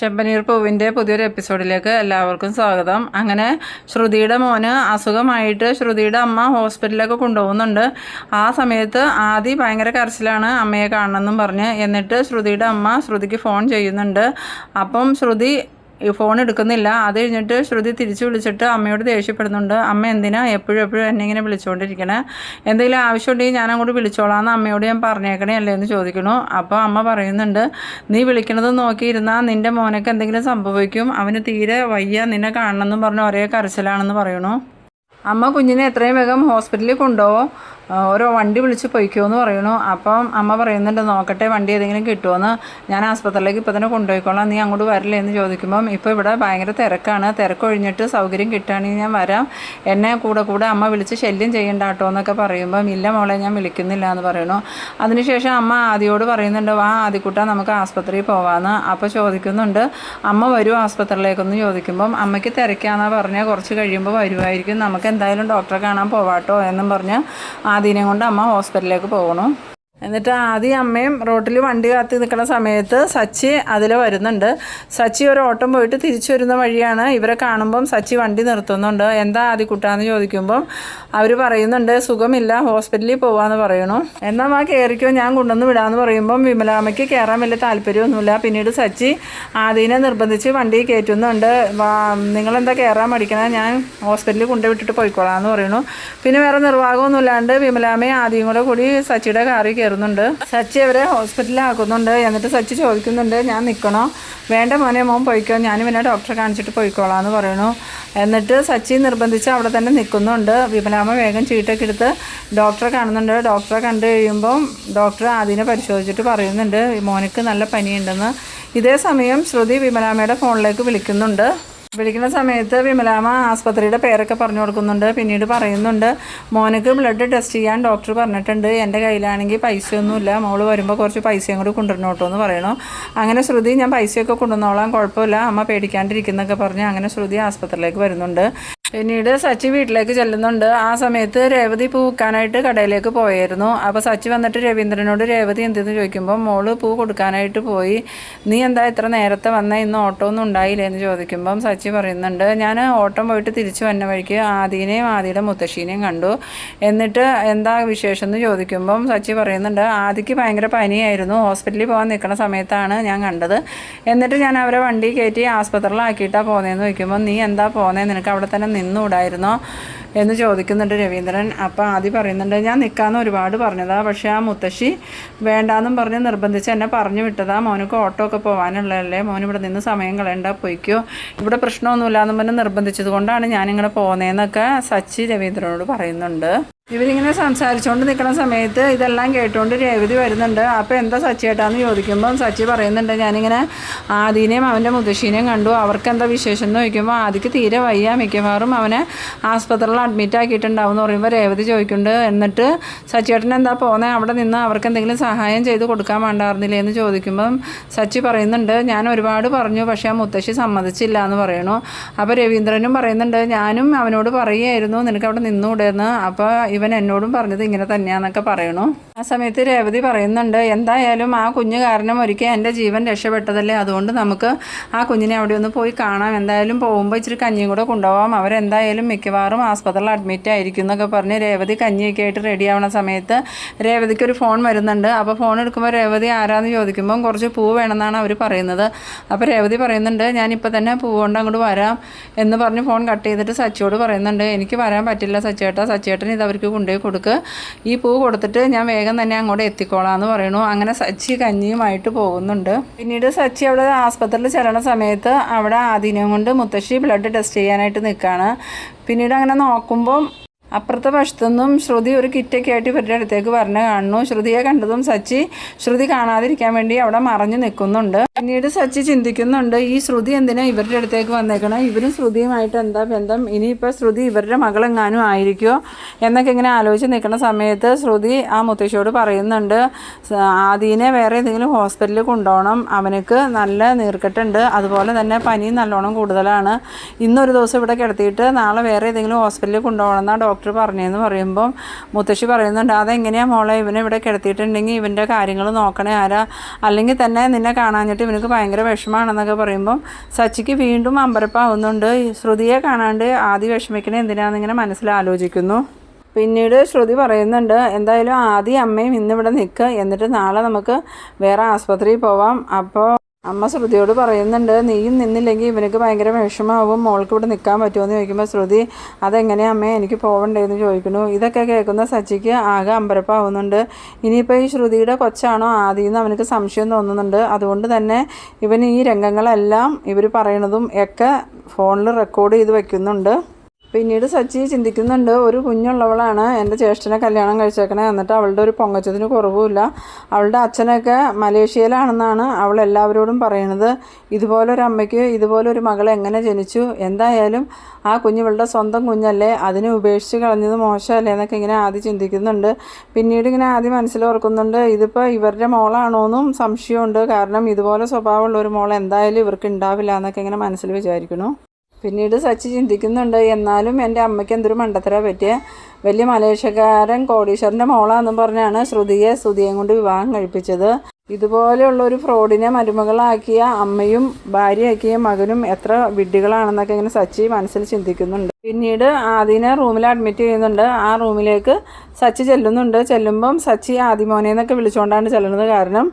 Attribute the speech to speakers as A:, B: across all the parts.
A: ചെമ്പനീർ പൂവിന്റെ പുതിയൊരു എപ്പിസോഡിലേക്ക് എല്ലാവർക്കും സ്വാഗതം. അങ്ങനെ ശ്രുതിയുടെ മോന് അസുഖമായിട്ട് ശ്രുതിയുടെ അമ്മ ഹോസ്പിറ്റലിലേക്ക് കൊണ്ടുപോകുന്നുണ്ട്. ആ സമയത്ത് ആദി ഭയങ്കര കരച്ചിലാണ് അമ്മയെ കാണണമെന്നും പറഞ്ഞ്. എന്നിട്ട് ശ്രുതിയുടെ അമ്മ ശ്രുതിക്ക് ഫോൺ ചെയ്യുന്നുണ്ട്. അപ്പം ശ്രുതി ഫോൺ എടുക്കുന്നില്ല. അത് കഴിഞ്ഞിട്ട് ശ്രുതി തിരിച്ചു വിളിച്ചിട്ട് അമ്മയോട് ദേഷ്യപ്പെടുന്നുണ്ട്. അമ്മ എന്തിനാ എപ്പോഴും എപ്പോഴും എന്നെ ഇങ്ങനെ വിളിച്ചുകൊണ്ടിരിക്കണേ എന്തെങ്കിലും ആവശ്യമുണ്ടെങ്കിൽ ഞാൻ അങ്ങോട്ട് വിളിച്ചോളാം എന്ന് അമ്മയോട് ഞാൻ പറഞ്ഞേക്കണേ അല്ലേ എന്ന് ചോദിക്കണു അപ്പോൾ അമ്മ പറയുന്നുണ്ട് നീ വിളിക്കണത് നോക്കിയിരുന്നാൽ നിന്റെ മോനൊക്കെ എന്തെങ്കിലും സംഭവിക്കും. അവന് തീരെ വയ്യ. നിന്നെ കാണണമെന്നും പറഞ്ഞ് ഒരേ കരച്ചിലാണെന്ന് പറയണു അമ്മ കുഞ്ഞിനെ എത്രയും വേഗം ഹോസ്പിറ്റലിൽ കൊണ്ടുപോകും. ഓരോ വണ്ടി വിളിച്ച് പൊയ്ക്കോന്ന് പറയണു അപ്പം അമ്മ പറയുന്നുണ്ട് നോക്കട്ടെ വണ്ടി ഏതെങ്കിലും കിട്ടുമോയെന്ന് ഞാൻ ആസ്പത്രിയിലേക്ക് ഇപ്പം തന്നെ കൊണ്ടുപോയിക്കോളാം. നീ അങ്ങോട്ട് വരില്ലേ? എന്ന് ചോദിക്കുമ്പം ഇപ്പോൾ ഇവിടെ ഭയങ്കര തിരക്കാണ്. തിരക്കൊഴിഞ്ഞിട്ട് സൗകര്യം കിട്ടുകയാണെങ്കിൽ ഞാൻ വരാം. എന്നെ കൂടെ കൂടെ അമ്മ വിളിച്ച് ശല്യം ചെയ്യണ്ട കേട്ടോ എന്നൊക്കെ പറയുമ്പം ഇല്ല മോളെ ഞാൻ വിളിക്കുന്നില്ല എന്ന് പറയണു അതിനുശേഷം അമ്മ ആദ്യയോട് പറയുന്നുണ്ട് വാ ആദ്യക്കൂട്ട നമുക്ക് ആസ്പത്രിയിൽ പോവാമെന്ന് അപ്പോൾ ചോദിക്കുന്നുണ്ട് അമ്മ വരും ആസ്പത്രിയിലേക്കൊന്ന് ചോദിക്കുമ്പം അമ്മയ്ക്ക് തിരക്കാന്നാ പറഞ്ഞാൽ കുറച്ച് കഴിയുമ്പോൾ വരുമായിരിക്കും നമുക്ക് എന്തായാലും ഡോക്ടറെ കാണാൻ പോവാട്ടോ എന്നും പറഞ്ഞ് ആദീനെ കൊണ്ട് അമ്മ ഹോസ്പിറ്റലിലേക്ക് പോകണു എന്നിട്ട് ആദ്യം അമ്മയും റോട്ടിൽ വണ്ടി കാത്തി നിൽക്കുന്ന സമയത്ത് സച്ചി അതിൽ വരുന്നുണ്ട്. സച്ചി ഒരു ഓട്ടം പോയിട്ട് തിരിച്ചു വരുന്ന വഴിയാണ് ഇവരെ കാണുമ്പം സച്ചി വണ്ടി നിർത്തുന്നുണ്ട്. എന്താ ആദ്യ കുട്ടാന്ന് ചോദിക്കുമ്പം അവർ പറയുന്നുണ്ട് സുഖമില്ല ഹോസ്പിറ്റലിൽ പോവാന്ന് പറയണു. എന്നാൽ ആ കയറിക്കോ ഞാൻ കൊണ്ടുവന്ന് വിടാമെന്ന് പറയുമ്പം വിമലാമ്മയ്ക്ക് കയറാൻ വലിയ താല്പര്യമൊന്നുമില്ല. പിന്നീട് സച്ചി ആദീനെ നിർബന്ധിച്ച് വണ്ടി കയറ്റുന്നുണ്ട്. നിങ്ങളെന്താ കയറാൻ മടിക്കണേ? ഞാൻ ഹോസ്പിറ്റലിൽ കൊണ്ടുവിട്ടിട്ട് പോയിക്കോളാം എന്ന് പറയണു. പിന്നെ വേറെ നിർവാഹമൊന്നുമില്ലാണ്ട് വിമലാമ്മയും ആദ്യം കൂടെ കൂടി സച്ചിയുടെ കാറിൽ കയറുന്നുണ്ട് സച്ചി അവരെ ഹോസ്പിറ്റലിലാക്കുന്നുണ്ട്. എന്നിട്ട് സച്ചി ചോദിക്കുന്നുണ്ട് ഞാൻ നിൽക്കണോ വേണ്ട മോനെ മോൻ പോയിക്കോ. ഞാൻ പിന്നെ ഡോക്ടറെ കാണിച്ചിട്ട് പോയിക്കോളാം എന്ന് പറയണു. എന്നിട്ട് സച്ചി നിർബന്ധിച്ച് അവിടെ തന്നെ നിൽക്കുന്നുണ്ട് വിമലാമ്മ വേഗം ചീട്ടൊക്കെ എടുത്ത് ഡോക്ടറെ കാണുന്നുണ്ട്. ഡോക്ടറെ കണ്ടു കഴിയുമ്പം ഡോക്ടർ ആദ്യനെ പരിശോധിച്ചിട്ട് പറയുന്നുണ്ട് മോനക്ക് നല്ല പനിയുണ്ടെന്ന്. ഇതേ സമയം ശ്രുതി വിമലാമയുടെ ഫോണിലേക്ക് വിളിക്കുന്നുണ്ട്. വിളിക്കുന്ന സമയത്ത് വിമലാമ്മ ആസ്പത്രിയുടെ പേരൊക്കെ പറഞ്ഞു കൊടുക്കുന്നുണ്ട്. പിന്നീട് പറയുന്നുണ്ട് മോനക്ക് ബ്ലഡ് ടെസ്റ്റ് ചെയ്യാൻ ഡോക്ടർ പറഞ്ഞിട്ടുണ്ട്. എന്റെ കയ്യിലാണെങ്കിൽ പൈസയൊന്നുമില്ല. മോൾ വരുമ്പോൾ കുറച്ച് പൈസയും കൂടി കൊണ്ടുവരണം കേട്ടോ എന്ന് പറയണു. അങ്ങനെ ശ്രുതി ഞാൻ പൈസയൊക്കെ കൊണ്ടുവന്നോളാം. കുഴപ്പമില്ല. അമ്മ പേടിക്കാണ്ടിരിക്കുന്നൊക്കെ പറഞ്ഞ് അങ്ങനെ ശ്രുതി ആസ്പത്രിയിലേക്ക് വരുന്നുണ്ട്. പിന്നീട് സച്ചി വീട്ടിലേക്ക് ചെല്ലുന്നുണ്ട്. ആ സമയത്ത് രേവതി പൂ വിൽക്കാനായിട്ട് കടയിലേക്ക് പോയായിരുന്നു. അപ്പോൾ സച്ചി വന്നിട്ട് രവീന്ദ്രനോട് രേവതി എന്തെന്ന് ചോദിക്കുമ്പോൾ മോൾ പൂ കൊടുക്കാനായിട്ട് പോയി. നീ എന്താ ഇത്ര നേരത്തെ വന്ന? ഇന്ന് ഓട്ടോ ഒന്നും ഉണ്ടായില്ലേ? എന്ന് ചോദിക്കുമ്പം സച്ചി പറയുന്നുണ്ട് ഞാൻ ഓട്ടം പോയിട്ട് തിരിച്ചു വന്ന വഴിക്ക് ആദീനെയും ആദിയുടെ മുത്തശ്ശീനെയും കണ്ടു. എന്നിട്ട് എന്താ വിശേഷം എന്ന് ചോദിക്കുമ്പം സച്ചി പറയുന്നുണ്ട് ആദിക്ക് ഭയങ്കര പനിയായിരുന്നു. ഹോസ്പിറ്റലിൽ പോകാൻ നിൽക്കുന്ന സമയത്താണ് ഞാൻ കണ്ടത്. എന്നിട്ട് ഞാൻ അവരെ വണ്ടി കയറ്റി ആസ്പത്രിയിലാക്കിയിട്ടാണ് പോകുന്നതെന്ന് ചോദിക്കുമ്പോൾ നീ എന്താ പോകുന്നത് നിനക്ക് അവിടെ തന്നെ നിന്നുകൂടായിരുന്നോ എന്ന് ചോദിക്കുന്നുണ്ട് രവീന്ദ്രൻ. അപ്പോൾ ആദ്യം പറയുന്നുണ്ട് ഞാൻ നിൽക്കാമെന്ന് ഒരുപാട് പറഞ്ഞതാ പക്ഷേ ആ മുത്തശ്ശി വേണ്ടാന്നും പറഞ്ഞ് നിർബന്ധിച്ച് എന്നെ പറഞ്ഞു വിട്ടതാ. മോനക്ക് ഓട്ടോ ഒക്കെ പോകാനുള്ളതല്ലേ മോൻ ഇവിടെ നിന്ന് സമയം കളയണ്ട പോയിക്കോ. ഇവിടെ പ്രശ്നമൊന്നുമില്ലാന്നും പറഞ്ഞ് നിർബന്ധിച്ചത് കൊണ്ടാണ് ഞാനിങ്ങനെ പോകുന്നതെന്നൊക്കെ സച്ചി രവീന്ദ്രനോട് പറയുന്നുണ്ട്. ഇവരിങ്ങനെ സംസാരിച്ചുകൊണ്ട് നിൽക്കുന്ന സമയത്ത് ഇതെല്ലാം കേട്ടുകൊണ്ട് രേവതി വരുന്നുണ്ട്. അപ്പോൾ എന്താ സച്ചിയേട്ടാന്ന് ചോദിക്കുമ്പം സച്ചി പറയുന്നുണ്ട് ഞാനിങ്ങനെ ആദീനെയും അവന്റെ മുത്തശ്ശീനെയും കണ്ടു. അവർക്ക് എന്താ വിശേഷം എന്ന് ചോദിക്കുമ്പോൾ ആദിക്ക് തീരെ വയ്യ. മിക്കവാറും അവനെ ആസ്പത്രിയിൽ അഡ്മിറ്റ് ആക്കിയിട്ടുണ്ടാവും എന്ന് പറയുമ്പോൾ രേവതി ചോദിക്കുന്നുണ്ട്. എന്നിട്ട് സച്ചിയേട്ടൻ എന്താ പോകുന്നത് അവിടെ നിന്ന് അവർക്ക് എന്തെങ്കിലും സഹായം ചെയ്ത് കൊടുക്കാൻ വേണ്ടായിരുന്നില്ലേ എന്ന് ചോദിക്കുമ്പം സച്ചി പറയുന്നുണ്ട് ഞാൻ ഒരുപാട് പറഞ്ഞു പക്ഷേ ആ മുത്തശ്ശി സമ്മതിച്ചില്ല എന്ന് പറയണു. അപ്പോൾ രവീന്ദ്രനും പറയുന്നുണ്ട് ഞാനും അവനോട് പറയുമായിരുന്നു നിനക്ക് അവിടെ നിന്നുകൂടെയെന്ന് അപ്പോൾ ഇവൻ എന്നോടും പറഞ്ഞത് ഇങ്ങനെ തന്നെയാന്നൊക്കെ പറയണു. ആ സമയത്ത് രേവതി പറയുന്നുണ്ട് എന്തായാലും ആ കുഞ്ഞ് കാരണം ഒരിക്കൽ എന്റെ ജീവൻ രക്ഷപ്പെട്ടതല്ലേ? അതുകൊണ്ട് നമുക്ക് ആ കുഞ്ഞിനെ അവിടെ ഒന്ന് പോയി കാണാം. എന്തായാലും പോകുമ്പോൾ ഇച്ചിരി കഞ്ഞിയും കൂടെ കൊണ്ടുപോകാം അവരെന്തായാലും മിക്കവാറും ആസ്പത്രിയിൽ അഡ്മിറ്റ് ആയിരിക്കും എന്നൊക്കെ പറഞ്ഞ് രേവതി കഞ്ഞിയൊക്കെ ആയിട്ട് റെഡി ആവണ സമയത്ത് രേവതിക്ക് ഒരു ഫോൺ വരുന്നുണ്ട്. അപ്പോൾ ഫോൺ എടുക്കുമ്പോൾ രേവതി ആരാന്ന് ചോദിക്കുമ്പോൾ കുറച്ച് പൂ വേണമെന്നാണ് അവർ പറയുന്നത്. അപ്പോൾ രേവതി പറയുന്നുണ്ട് ഞാനിപ്പോൾ തന്നെ പൂ കൊണ്ട് അങ്ങോട്ട് വരാം എന്ന് പറഞ്ഞ് ഫോൺ കട്ട് ചെയ്തിട്ട് സച്ചിയോട് പറയുന്നുണ്ട് എനിക്ക് വരാൻ പറ്റില്ല സച്ചേട്ടാ. സച്ചേട്ടൻ ഇത് അവർക്ക് കൊണ്ടുപോയി കൊടുക്കുക ഈ പൂ കൊടുത്തിട്ട് ഞാൻ വേഗം തന്നെ അങ്ങോട്ട് എത്തിക്കോളാം എന്ന് പറയണു അങ്ങനെ സച്ചി കഞ്ഞിയുമായിട്ട് പോകുന്നുണ്ട്. പിന്നീട് സച്ചി അവിടെ ആസ്പത്രിയിൽ ചെല്ലണ സമയത്ത് അവിടെ ആദിനം കൊണ്ട് മുത്തശ്ശി ബ്ലഡ് ടെസ്റ്റ് ചെയ്യാനായിട്ട് നിൽക്കുകയാണ് പിന്നീട് അങ്ങനെ നോക്കുമ്പം അപ്പുറത്തെ വശത്തുനിന്നും ശ്രുതി ഒരു കിറ്റൊക്കെ ആയിട്ട് ഇവരുടെ അടുത്തേക്ക് പറഞ്ഞു കാണുന്നു. ശ്രുതിയെ കണ്ടതും സച്ചി ശ്രുതി കാണാതിരിക്കാൻ വേണ്ടി അവിടെ മറഞ്ഞു നിൽക്കുന്നുണ്ട്. പിന്നീട് സച്ചി ചിന്തിക്കുന്നുണ്ട് ഈ ശ്രുതി എന്തിനാ ഇവരുടെ അടുത്തേക്ക് വന്നേക്കണം? ഇവരും ശ്രുതിയുമായിട്ട് എന്താ ബന്ധം? ഇനിയിപ്പോൾ ശ്രുതി ഇവരുടെ മകളെങ്ങാനും ആയിരിക്കുമോ എന്നൊക്കെ ഇങ്ങനെ ആലോചിച്ച് നിൽക്കുന്ന സമയത്ത് ശ്രുതി ആ മുത്തശ്ശിയോട് പറയുന്നുണ്ട് ആദീനെ വേറെ ഏതെങ്കിലും ഹോസ്പിറ്റലിൽ കൊണ്ടുപോകണം. അവനക്ക് നല്ല നീർക്കെട്ടുണ്ട്. അതുപോലെ തന്നെ പനി നല്ലോണം കൂടുതലാണ്. ഇന്നൊരു ദിവസം ഇവിടെ കിടത്തിയിട്ട് നാളെ വേറെ ഏതെങ്കിലും ഹോസ്പിറ്റലിൽ കൊണ്ടുപോകണം എന്നാണ് ഡോക്ടർ ഡോക്ടർ പറഞ്ഞതെന്ന് പറയുമ്പം മുത്തശ്ശി പറയുന്നുണ്ട് അതെങ്ങനെയാണ് മോളെ ഇവനെ ഇവിടെ കിടത്തിയിട്ടുണ്ടെങ്കിൽ ഇവന്റെ കാര്യങ്ങൾ നോക്കണേ ആരാ? അല്ലെങ്കിൽ തന്നെ നിന്നെ കാണാഞ്ഞിട്ട് ഇവനക്ക് ഭയങ്കര വിഷമാണെന്നൊക്കെ പറയുമ്പം സച്ചിക്ക് വീണ്ടും അമ്പരപ്പാവുന്നുണ്ട്. ശ്രുതിയെ കാണാണ്ട് വിഷമിക്കണ വിഷമിക്കണേ മനസ്സിൽ ആലോചിക്കുന്നു പിന്നീട് ശ്രുതി പറയുന്നുണ്ട് എന്തായാലും ആദ്യം അമ്മയും ഇന്നിവിടെ നിൽക്കുക എന്നിട്ട് നാളെ നമുക്ക് വേറെ ആസ്പത്രിയിൽ പോവാം. അപ്പോൾ അമ്മ ശ്രുതിയോട് പറയുന്നുണ്ട് നീയും നിന്നില്ലെങ്കിൽ ഇവനക്ക് ഭയങ്കര വിഷമാവും. മോൾക്ക് ഇവിടെ നിൽക്കാൻ പറ്റുമോ ചോദിക്കുമ്പോൾ ശ്രുതി അതെങ്ങനെയാ അമ്മേ എനിക്ക് പോകണ്ടേന്ന് ചോദിക്കുന്നു. ഇതൊക്കെ കേൾക്കുന്ന സച്ചിക്ക് ആകെ അമ്പരപ്പാവുന്നുണ്ട്. ഇനിയിപ്പോൾ ഈ ശ്രുതിയുടെ കൊച്ചാണോ ആദ്യം അവനക്ക് സംശയം തോന്നുന്നുണ്ട്. അതുകൊണ്ട് തന്നെ ഇവൻ ഈ രംഗങ്ങളെല്ലാം ഇവർ പറയണതും ഒക്കെ ഫോണിൽ റെക്കോർഡ് ചെയ്ത് വെക്കുന്നുണ്ട്. പിന്നീട് സച്ചി ചിന്തിക്കുന്നുണ്ട് ഒരു കുഞ്ഞുള്ളവളാണ് എന്റെ ജ്യേഷ്ഠനെ കല്യാണം കഴിച്ചേക്കണേ. എന്നിട്ട് അവളുടെ ഒരു പൊങ്ങച്ചതിന് കുറവുമില്ല. അവളുടെ അച്ഛനൊക്കെ മലേഷ്യയിലാണെന്നാണ് അവൾ എല്ലാവരോടും പറയുന്നത് ഇതുപോലെ ഒരു അമ്മയ്ക്ക് ഇതുപോലെ ഒരു മകൾ എങ്ങനെ ജനിച്ചു? എന്തായാലും ആ കുഞ്ഞിവളുടെ സ്വന്തം കുഞ്ഞല്ലേ? അതിനെ ഉപേക്ഷിച്ച് കളഞ്ഞത് മോശമല്ലേ? എന്നൊക്കെ ഇങ്ങനെ ആദ്യം ചിന്തിക്കുന്നുണ്ട്. പിന്നീട് ഇങ്ങനെ ആദ്യം മനസ്സിലോർക്കുന്നുണ്ട് ഇതിപ്പോൾ ഇവരുടെ മോളാണോന്നും സംശയമുണ്ട്. കാരണം ഇതുപോലെ സ്വഭാവമുള്ള ഒരു മോൾ എന്തായാലും ഇവർക്ക് ഉണ്ടാവില്ല എന്നൊക്കെ ഇങ്ങനെ മനസ്സിൽ വിചാരിക്കുന്നു. പിന്നീട് സച്ചി ചിന്തിക്കുന്നുണ്ട് എന്നാലും എന്റെ അമ്മയ്ക്ക് എന്തൊരു മണ്ടത്തര പറ്റിയ. വലിയ മലേഷ്യക്കാരൻ കോടീശ്വരന്റെ മോളാന്നും പറഞ്ഞാണ് ശ്രുതിയെ സ്തുതിയെയും കൊണ്ട് വിവാഹം കഴിപ്പിച്ചത്. ഇതുപോലെയുള്ള ഒരു ഫ്രോഡിനെ മരുമകളാക്കിയ അമ്മയും ഭാര്യയാക്കിയ മകനും എത്ര വിഡ്ഢികളാണെന്നൊക്കെ ഇങ്ങനെ സച്ചി മനസ്സിൽ ചിന്തിക്കുന്നുണ്ട്. പിന്നീട് ആദിനെ റൂമിൽ അഡ്മിറ്റ് ചെയ്യുന്നുണ്ട്. ആ റൂമിലേക്ക് സച്ചി ചെല്ലുന്നുണ്ട്. ചെല്ലുമ്പം സച്ചി ആദിമോനെ എന്നൊക്കെ വിളിച്ചുകൊണ്ടാണ് ചെല്ലുന്നത്. കാരണം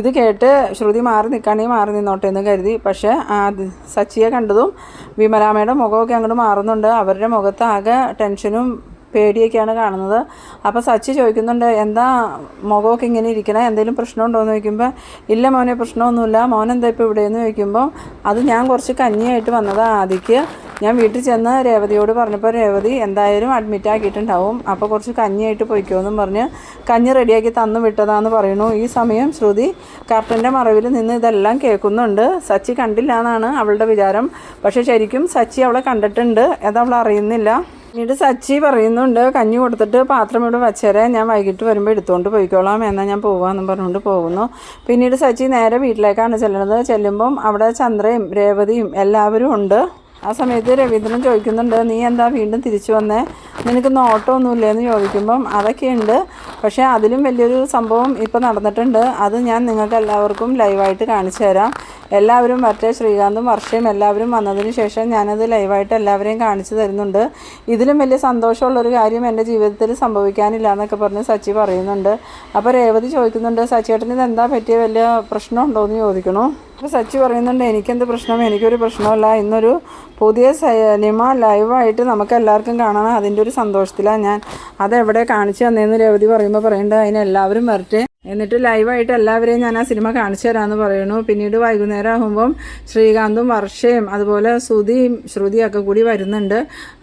A: ഇത് കേട്ട് ശ്രുതി മാറി നിൽക്കുകയാണെങ്കിൽ മാറി നിന്നോട്ടെ എന്ന് കരുതി. പക്ഷേ ആദി സച്ചിയെ കണ്ടതും വിമലാമ്മയുടെ മുഖമൊക്കെ അങ്ങോട്ട് മാറുന്നുണ്ട്. അവരുടെ മുഖത്ത് ആകെ ടെൻഷനും പേടിയൊക്കെയാണ് കാണുന്നത്. അപ്പോൾ സച്ചി ചോദിക്കുന്നുണ്ട് എന്താ മുഖമൊക്കെ ഇങ്ങനെ ഇരിക്കണേ? എന്തെങ്കിലും പ്രശ്നമുണ്ടോ എന്ന് ചോദിക്കുമ്പോൾ ഇല്ല മോനെ പ്രശ്നമൊന്നുമില്ല. മോൻ എന്താ ഇപ്പോൾ ഇവിടെയെന്ന് ചോദിക്കുമ്പോൾ അത് ഞാൻ കുറച്ച് കഞ്ഞിയായിട്ട് വന്നതാണ് ആദിക്ക്. ഞാൻ വീട്ടിൽ ചെന്ന് രേവതിയോട് പറഞ്ഞപ്പോൾ രേവതി എന്തായാലും അഡ്മിറ്റ് ആക്കിയിട്ടുണ്ടാവും. അപ്പോൾ കുറച്ച് കഞ്ഞിയായിട്ട് പൊയ്ക്കോന്നും പറഞ്ഞ് കഞ്ഞി റെഡിയാക്കി തന്നു വിട്ടതാന്ന് പറയുന്നു. ഈ സമയം ശ്രുതി കർട്ടന്റെ മറവിൽ നിന്ന് ഇതെല്ലാം കേൾക്കുന്നുണ്ട്. സച്ചി കണ്ടില്ല എന്നാണ് അവളുടെ വിചാരം. പക്ഷേ ശരിക്കും സച്ചി അവളെ കണ്ടിട്ടുണ്ട്. അതവൾ അറിയുന്നില്ല. പിന്നീട് സച്ചി പറയുന്നുണ്ട് കഞ്ഞി കൊടുത്തിട്ട് പാത്രം ഇവിടെ വച്ചേരെ ഞാൻ വൈകിട്ട് വരുമ്പോൾ എടുത്തുകൊണ്ട് പോയിക്കോളാം എന്നാൽ ഞാൻ പോകാമെന്നും പറഞ്ഞുകൊണ്ട് പോകുന്നു. പിന്നീട് സച്ചി നേരെ വീട്ടിലേക്കാണ് ചെല്ലുന്നത്. ചെല്ലുമ്പം അവിടെ ചന്ദ്രയും രേവതിയും എല്ലാവരും ഉണ്ട്. ആ സമയത്ത് രവീന്ദ്രൻ ചോദിക്കുന്നുണ്ട് നീ എന്താ വീണ്ടും തിരിച്ചു വന്നേ? നിനക്ക് നോട്ടമൊന്നുമില്ലേ എന്ന് ചോദിക്കുമ്പം അതൊക്കെയുണ്ട്. പക്ഷേ അതിലും വലിയൊരു സംഭവം ഇപ്പോൾ നടന്നിട്ടുണ്ട്. അത് ഞാൻ നിങ്ങൾക്ക് എല്ലാവർക്കും ലൈവായിട്ട് കാണിച്ചു തരാം. എല്ലാവരും വരട്ടെ ശ്രീകാന്തും വർഷയും എല്ലാവരും വന്നതിന് ശേഷം ഞാനത് ലൈവായിട്ട് എല്ലാവരെയും കാണിച്ചു തരുന്നുണ്ട്. ഇതിലും വലിയ സന്തോഷമുള്ളൊരു കാര്യം എന്റെ ജീവിതത്തിൽ സംഭവിക്കാനില്ല എന്നൊക്കെ പറഞ്ഞ് സച്ചി പറയുന്നുണ്ട്. അപ്പോൾ രേവതി ചോദിക്കുന്നുണ്ട് സച്ചിയേട്ടന് ഇത് എന്താ പറ്റിയ വലിയ പ്രശ്നമുണ്ടോ എന്ന് ചോദിക്കണു? അപ്പോൾ സച്ചി പറയുന്നുണ്ട് എനിക്കെന്ത് പ്രശ്നം? എനിക്കൊരു പ്രശ്നമല്ല ഇന്നൊരു പുതിയ സിനിമ ലൈവായിട്ട് നമുക്ക് എല്ലാവർക്കും കാണണം. അതിന്റെ ഒരു സന്തോഷത്തിലാണ് ഞാൻ. അതെവിടെ കാണിച്ചു തന്നേന്ന് രേവതി പറയുമ്പോൾ പറയേണ്ടത് അതിനെല്ലാവരും വരട്ടെ. എന്നിട്ട് ലൈവായിട്ട് എല്ലാവരെയും ഞാൻ ആ സിനിമ കാണിച്ചു തരാമെന്ന് പറയുന്നു. പിന്നീട് വൈകുന്നേരം ആകുമ്പം ശ്രീകാന്തും വർഷയും അതുപോലെ ശ്രുതിയും ശ്രുതിയൊക്കെ കൂടി വരുന്നുണ്ട്.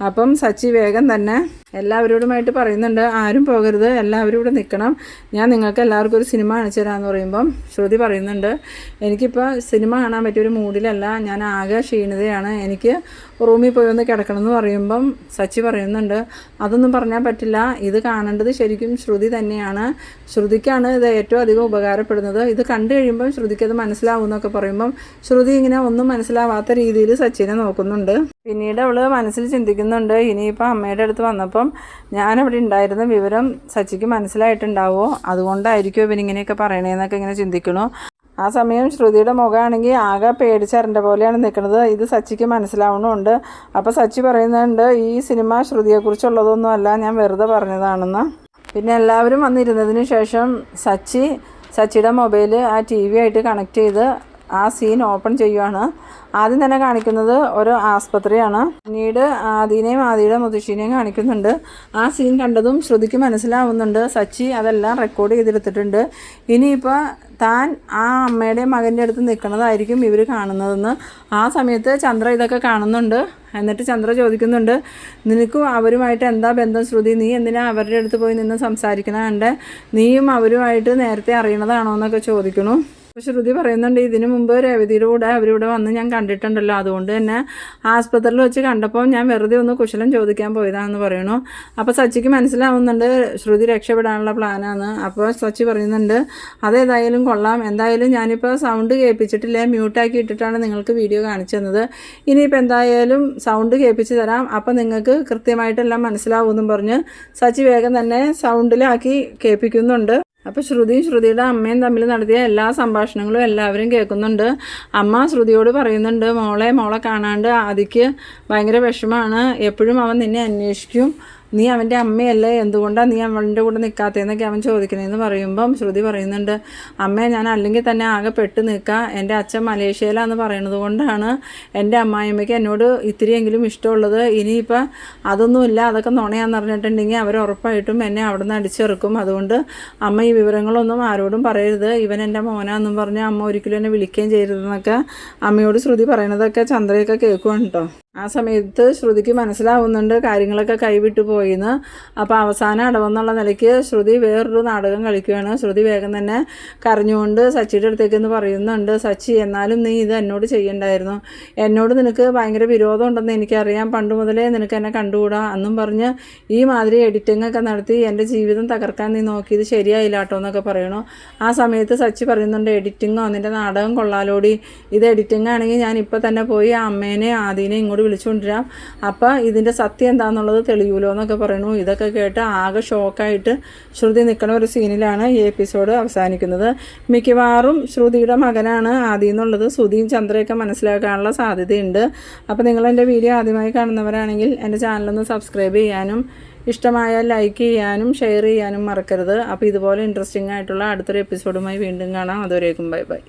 A: അപ്പം സച്ചി വേഗം തന്നെ എല്ലാവരോടുമായിട്ട് പറയുന്നുണ്ട് ആരും പോകരുത് എല്ലാവരും ഇവിടെ നിൽക്കണം. ഞാൻ നിങ്ങൾക്ക് എല്ലാവർക്കും ഒരു സിനിമ കാണിച്ചു തരാമെന്ന് പറയുമ്പം ശ്രുതി പറയുന്നുണ്ട് എനിക്കിപ്പോൾ സിനിമ കാണാൻ പറ്റിയൊരു മൂഡിലല്ല ഞാൻ ആകെ ക്ഷീണിതയാണ്. എനിക്ക് റൂമിൽ പോയി ഒന്ന് കിടക്കണം എന്ന് പറയുമ്പം സച്ചി പറയുന്നുണ്ട് അതൊന്നും പറഞ്ഞാൽ പറ്റില്ല. ഇത് കാണേണ്ടത് ശരിക്കും ശ്രുതി തന്നെയാണ്. ശ്രുതിക്കാണ് ഇത് ഏറ്റവും അധികം ഉപകാരപ്പെടുന്നത്. ഇത് കണ്ടു കഴിയുമ്പം ശ്രുതിക്ക് അത് മനസ്സിലാവും എന്നൊക്കെ പറയുമ്പം ശ്രുതി ഇങ്ങനെ ഒന്നും മനസ്സിലാവാത്ത രീതിയിൽ സച്ചിനെ നോക്കുന്നുണ്ട്. പിന്നീട് അവൾ മനസ്സിൽ ചിന്തിക്കുന്നുണ്ട് ഇനിയിപ്പോൾ അമ്മയുടെ അടുത്ത് വന്നപ്പം ഞാനവിടെ ഉണ്ടായിരുന്ന വിവരം സച്ചിക്ക് മനസ്സിലായിട്ടുണ്ടാവുമോ അതുകൊണ്ടായിരിക്കും ഇവനിങ്ങനെയൊക്കെ പറയണേന്നൊക്കെ ഇങ്ങനെ ചിന്തിക്കണു ആ സമയം ശ്രുതിയുടെ മുഖമാണെങ്കിൽ ആകെ പേടിച്ചറിന്റെ പോലെയാണ് നിൽക്കുന്നത്. ഇത് സച്ചിക്ക് മനസ്സിലാവണമുണ്ട് അപ്പോൾ സച്ചി പറയുന്നുണ്ട് ഈ സിനിമ ശ്രുതിയെക്കുറിച്ചുള്ളതൊന്നും അല്ല ഞാൻ വെറുതെ പറഞ്ഞതാണെന്ന്. പിന്നെ എല്ലാവരും വന്നിരുന്നതിന് ശേഷം സച്ചി സച്ചിയുടെ മൊബൈൽ ആ ടി വി ആയിട്ട് കണക്ട് ചെയ്ത് ആ സീൻ ഓപ്പൺ ചെയ്യുവാണ്. ആദ്യം തന്നെ കാണിക്കുന്നത് ഒരു ആസ്പത്രിയാണ്. പിന്നീട് ആദീനെയും ആദിയുടെ മുത്തശ്ശീനെയും കാണിക്കുന്നുണ്ട്. ആ സീൻ കണ്ടതും ശ്രുതിക്ക് മനസ്സിലാവുന്നുണ്ട്. സച്ചി അതെല്ലാം റെക്കോർഡ് ചെയ്തെടുത്തിട്ടുണ്ട്. ഇനിയിപ്പോൾ താൻ ആ അമ്മയുടെ മകന്റെ അടുത്ത് നിൽക്കുന്നതായിരിക്കും ഇവർ കാണുന്നതെന്ന്. ആ സമയത്ത് ചന്ദ്ര ഇതൊക്കെ കാണുന്നുണ്ട്. എന്നിട്ട് ചന്ദ്ര ചോദിക്കുന്നുണ്ട് നിനക്കും അവരുമായിട്ട് എന്താ ബന്ധം ശ്രുതി? നീ എന്തിനാ അവരുടെ അടുത്ത് പോയി നിന്ന് സംസാരിക്കണ? കണ്ട് നീയും അവരുമായിട്ട് നേരത്തെ അറിയണതാണോ? എന്നൊക്കെ ചോദിക്കണു അപ്പോൾ ശ്രുതി പറയുന്നുണ്ട് ഇതിനു മുമ്പ് രേവതിയുടെ കൂടെ അവരിവിടെ വന്ന് ഞാൻ കണ്ടിട്ടുണ്ടല്ലോ. അതുകൊണ്ട് തന്നെ ആസ്പത്രിയിൽ വെച്ച് കണ്ടപ്പോൾ ഞാൻ വെറുതെ ഒന്ന് കുശലം ചോദിക്കാൻ പോയതാണെന്ന് പറയണു അപ്പോൾ സച്ചിക്ക് മനസ്സിലാവുന്നുണ്ട് ശ്രുതി രക്ഷപ്പെടാനുള്ള പ്ലാനാണ്. അപ്പോൾ സച്ചി പറയുന്നുണ്ട് അതേതായാലും കൊള്ളാം. എന്തായാലും ഞാനിപ്പോൾ സൗണ്ട് കേൾപ്പിച്ചിട്ടില്ല? മ്യൂട്ടാക്കി ഇട്ടിട്ടാണ് നിങ്ങൾക്ക് വീഡിയോ കാണിച്ചു തന്നത് ഇനിയിപ്പോൾ എന്തായാലും സൗണ്ട് കേൾപ്പിച്ച് തരാം. അപ്പോൾ നിങ്ങൾക്ക് കൃത്യമായിട്ടെല്ലാം മനസ്സിലാവുമെന്നും പറഞ്ഞ് സച്ചി വേഗം തന്നെ സൗണ്ടിലാക്കി കേൾപ്പിക്കുന്നുണ്ട്. അപ്പോൾ ശ്രുതിയും ശ്രുതിയുടെ അമ്മയും തമ്മിൽ നടത്തിയ എല്ലാ സംഭാഷണങ്ങളും എല്ലാവരും കേൾക്കുന്നുണ്ട്. അമ്മ ശ്രുതിയോട് പറയുന്നുണ്ട് മോളെ മോളെ കാണാണ്ട് ആദിക്ക് ഭയങ്കര വിഷമമാണ് എപ്പോഴും അവൻ നിന്നെ അന്വേഷിക്കും. നീ അവന്റെ അമ്മയല്ലേ? എന്തുകൊണ്ടാണ് നീ അവന്റെ കൂടെ നിൽക്കാത്തതെന്നൊക്കെ അവൻ ചോദിക്കുന്നതെന്ന് പറയുമ്പം ശ്രുതി പറയുന്നുണ്ട് അമ്മേ ഞാൻ അല്ലെങ്കിൽ തന്നെ ആകെ പെട്ട് നിൽക്കുക എന്റെ അച്ഛൻ മലേഷ്യയിലാന്ന് പറയണത് കൊണ്ടാണ് എന്റെ അമ്മായിമ്മയ്ക്ക് എന്നോട് ഇത്തിരിയെങ്കിലും ഇഷ്ടമുള്ളത്. ഇനിയിപ്പോൾ അതൊന്നുമില്ല അതൊക്കെ നുണയാന്ന് പറഞ്ഞിട്ടുണ്ടെങ്കിൽ അവർ ഉറപ്പായിട്ടും എന്നെ അവിടെ നിന്ന് അടിച്ചിറക്കും. അതുകൊണ്ട് അമ്മ ഈ വിവരങ്ങളൊന്നും ആരോടും പറയരുത്. ഇവൻ എന്റെ മോനാന്നും പറഞ്ഞ് അമ്മ ഒരിക്കലും എന്നെ വിളിക്കുകയും ചെയ്യരുതെന്നൊക്കെ അമ്മയോട് ശ്രുതി പറയണതൊക്കെ ചന്ദ്രയൊക്കെ കേൾക്കുവാണ് കേട്ടോ ആ സമയത്ത് ശ്രുതിക്ക് മനസ്സിലാവുന്നുണ്ട് കാര്യങ്ങളൊക്കെ കൈവിട്ടു പോയിന്ന്. അപ്പോൾ അവസാനം അടവെന്നുള്ള നിലയ്ക്ക് ശ്രുതി വേറൊരു നാടകം കളിക്കുകയാണ്. ശ്രുതി വേഗം തന്നെ കരഞ്ഞുകൊണ്ട് സച്ചിയുടെ അടുത്തേക്ക് എന്ന് പറയുന്നുണ്ട് സച്ചി എന്നാലും നീ ഇത് എന്നോട് ചെയ്യണ്ടായിരുന്നു. എന്നോട് നിനക്ക് ഭയങ്കര വിരോധം ഉണ്ടെന്ന് എനിക്കറിയാം. പണ്ട് മുതലേ നിനക്ക് എന്നെ കണ്ടുകൂടാ? അന്നും പറഞ്ഞ് ഈ മാതിരി എഡിറ്റിംഗ് ഒക്കെ നടത്തി എന്റെ ജീവിതം തകർക്കാൻ നീ നോക്കിയത് ശരിയായില്ല കേട്ടോ എന്നൊക്കെ പറയണു. ആ സമയത്ത് സച്ചി പറയുന്നുണ്ട് എഡിറ്റിങ്ങോ? നിന്റെ നാടകം കൊള്ളാലോടി. ഇത് എഡിറ്റിംഗ് ആണെങ്കിൽ ഞാൻ ഇപ്പോൾ തന്നെ പോയി ആ അമ്മേനെ ആദീനെ ഇങ്ങോട്ട് വിളിച്ചുകൊണ്ടിരാം അപ്പോൾ ഇതിന്റെ സത്യം എന്താണെന്നുള്ളത് തെളിയൂലോ എന്നൊക്കെ പറയണു ഇതൊക്കെ കേട്ട് ആകെ ഷോക്കായിട്ട് ശ്രുതി നിൽക്കുന്ന ഒരു സീനിലാണ് ഈ എപ്പിസോഡ് അവസാനിക്കുന്നത്. മിക്കവാറും ശ്രുതിയുടെ മകനാണ് ആദി എന്നുള്ളത് ശ്രുതിയും ചന്ദ്രയൊക്കെ മനസ്സിലാക്കാനുള്ള സാധ്യതയുണ്ട്. അപ്പോൾ നിങ്ങൾ എന്റെ വീഡിയോ ആദ്യമായി കാണുന്നവരാണെങ്കിൽ എന്റെ ചാനലൊന്ന് സബ്സ്ക്രൈബ് ചെയ്യാനും ഇഷ്ടമായാൽ ലൈക്ക് ചെയ്യാനും ഷെയർ ചെയ്യാനും മറക്കരുത്. അപ്പോൾ ഇതുപോലെ ഇൻട്രസ്റ്റിംഗ് ആയിട്ടുള്ള അടുത്തൊരു എപ്പിസോഡുമായി വീണ്ടും കാണാം. അതുവരേക്കും ബൈ ബൈ.